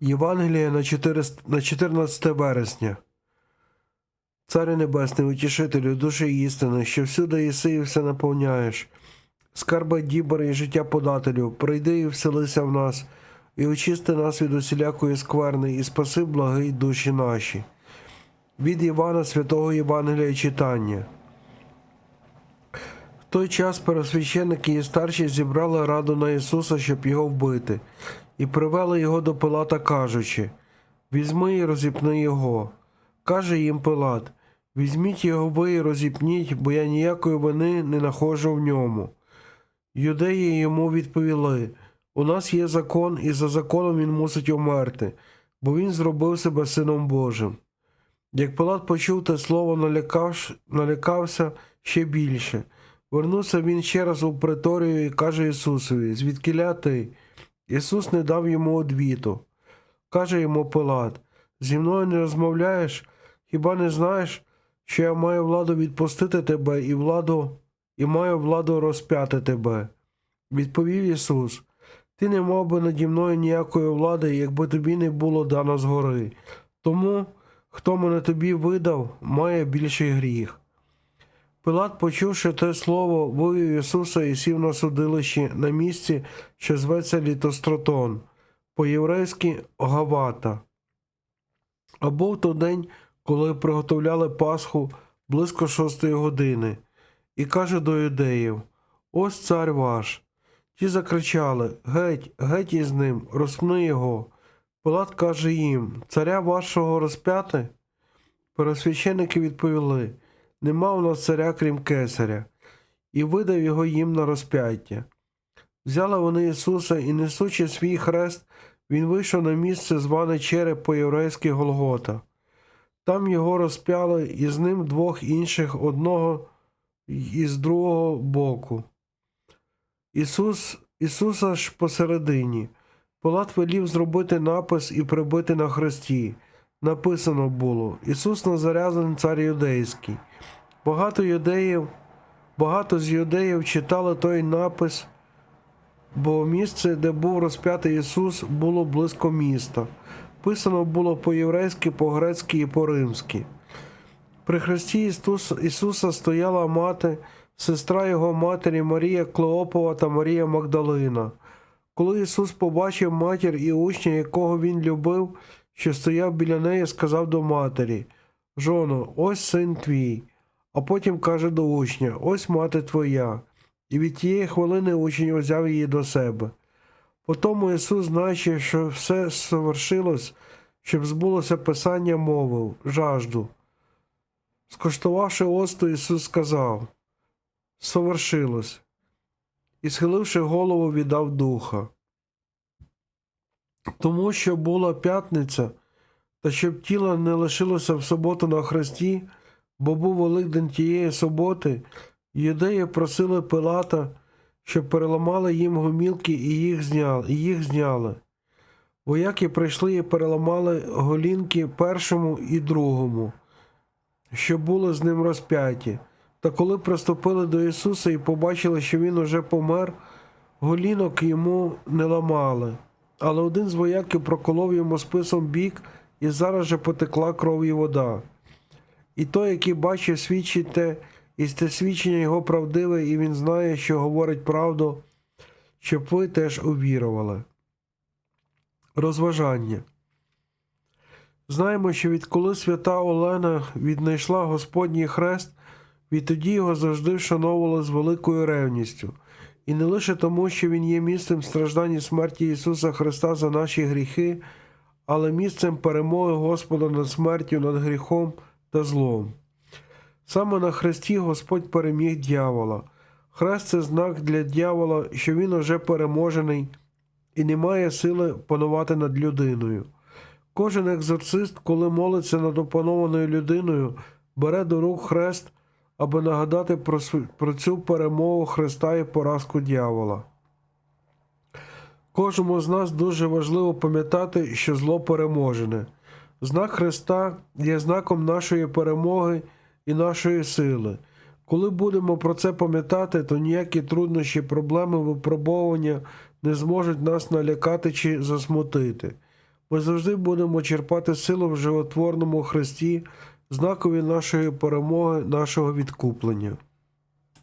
Євангеліє на 14 вересня. Царю Небесний, утішителю, душі істини, що всюди єси і все наповняєш. Скарби дібор і життя подателю, прийди і вселися в нас, і очисти нас від усілякої скверни, і спаси благий душі наші. Від Івана Святого Євангелія читання. Той час первосвященники і старші зібрали раду на Ісуса, щоб його вбити, і привели його до Пилата, кажучи: Візьми і розіпни його. Каже їм Пилат: Візьміть його ви і розіпніть, бо я ніякої вини не нахожу в ньому. Юдеї йому відповіли: У нас є закон, і за законом він мусить умерти, бо він зробив себе сином Божим. Як Пилат почув те слово, налякався ще більше. Вернувся він ще раз у приторію і каже Ісусові, звідкиля ти? Ісус не дав йому одвіту. Каже йому Пилат, зі мною не розмовляєш? Хіба не знаєш, що я маю владу відпустити тебе і владу, і маю владу розп'яти тебе? Відповів Ісус, ти не мав би наді мною ніякої влади, якби тобі не було дано згори. Тому, хто мене тобі видав, має більший гріх. Пилат, почувши те слово, вивів Ісуса і сів на судилищі на місці, що зветься Літостротон, по-єврейськи Гавата. А був то день, коли приготовляли Пасху близько шостої години, і каже до юдеїв: Ось цар ваш. Ті закричали Геть, геть із ним, розпни його. Пилат каже їм: Царя вашого розп'яти? Пересвященники відповіли: Нема у нас царя, крім кесаря, і видав його їм на розп'яття. Взяли вони Ісуса і, несучи свій хрест, він вийшов на місце, зване череп по-єврейськи Голгота. Там його розп'яли і з ним двох інших одного і з другого боку. Ісус, Ісуса ж посередині. Пилат велів зробити напис і прибити на хресті. Написано було Ісус Назарязин, цар юдейський. Багато юдеїв, багато з юдеїв читали той напис, бо місце, де був розп'ятий Ісус, було близько міста. Писано було по-єврейськи, по-грецьки і по-римськи. При хресті Ісус, Ісуса стояла мати, сестра його матері Марія Клеопова та Марія Магдалина. Коли Ісус побачив матір і учня, якого він любив, що стояв біля неї, сказав до матері: Жоно, ось син твій. А потім каже до учня: Ось мати твоя. І від тієї хвилини учень взяв її до себе. Потому Ісус, знаючи, що все совершилось, щоб збулося Писання, мовив жажду. Скоштувавши осту, Ісус сказав Совершилось, і, схиливши голову, віддав духа. Тому що була п'ятниця, та щоб тіло не лишилося в суботу на хресті, бо був Великдень тієї суботи, юдеї просили Пилата, щоб переламали їм гомілки і їх зняли. І їх зняли. Вояки прийшли і переламали голінки першому і другому, що були з ним розп'яті. Та коли приступили до Ісуса і побачили, що Він уже помер, голінок йому не ламали. Але один з вояків проколов йому списом бік, і зараз же потекла кров і вода. І той, який бачив свідчить те, і те свідчення його правдиве, і він знає, що говорить правду, щоб ви теж увірували. Розважання. Знаємо, що відколи свята Олена віднайшла Господній хрест, відтоді його завжди вшановували з великою ревністю, і не лише тому, що він є місцем страждань і смерті Ісуса Христа за наші гріхи, але місцем перемоги Господа над смертю, над гріхом та злом. Саме на хресті Господь переміг дьявола. Хрест це знак для дьявола, що він уже переможений і не має сили панувати над людиною. Кожен екзорцист, коли молиться над опанованою людиною, бере до рук хрест, аби нагадати про, про цю перемогу Христа і поразку дьявола. Кожному з нас дуже важливо пам'ятати, що зло переможене. Знак Христа є знаком нашої перемоги і нашої сили. Коли будемо про це пам'ятати, то ніякі труднощі, проблеми, випробовування не зможуть нас налякати чи засмутити. Ми завжди будемо черпати силу в животворному Христі, знакові нашої перемоги, нашого відкуплення.